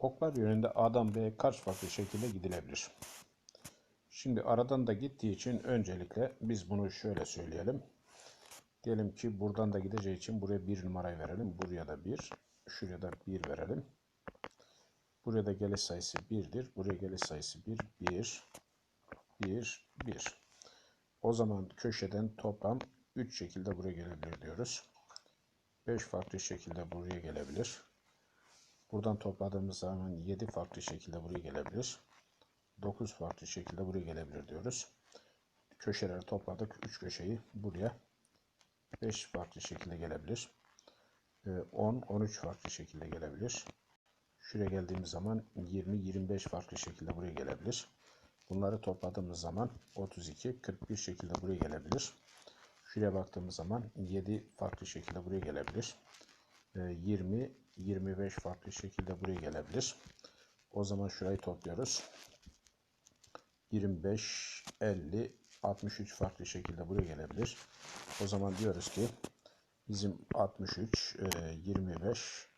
Oklar yönünde A'dan B'ye kaç farklı şekilde gidilebilir? Şimdi aradan da gittiği için öncelikle biz bunu şöyle söyleyelim. Diyelim ki buradan da gideceği için buraya bir numarayı verelim. Buraya da bir, şuraya da bir verelim. Buraya da geliş sayısı 1'dir. Buraya geliş sayısı 1, 1, 1, 1. O zaman köşeden toplam 3 şekilde buraya gelebilir diyoruz. 5 farklı şekilde buraya gelebilir. Buradan topladığımız zaman 7 farklı şekilde buraya gelebilir. 9 farklı şekilde buraya gelebilir diyoruz. Köşeleri topladık. 3 köşeyi buraya 5 farklı şekilde gelebilir. 10, 13 farklı şekilde gelebilir. Şuraya geldiğimiz zaman 20, 25 farklı şekilde buraya gelebilir. Bunları topladığımız zaman 32, 41 şekilde buraya gelebilir. Şuraya baktığımız zaman 7 farklı şekilde buraya gelebilir. 20, 25 farklı şekilde buraya gelebilir. O zaman şurayı topluyoruz. 25, 50, 63 farklı şekilde buraya gelebilir. O zaman diyoruz ki bizim 63, 25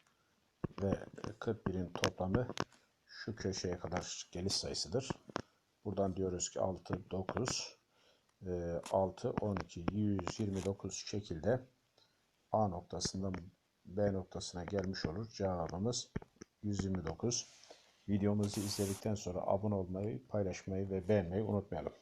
ve 41'in toplamı şu köşeye kadar geliş sayısıdır. Buradan diyoruz ki 6, 9, 6, 12, 129 şekilde A noktasından B noktasına gelmiş olur. Cevabımız 129. Videomuzu izledikten sonra abone olmayı, paylaşmayı ve beğenmeyi unutmayalım.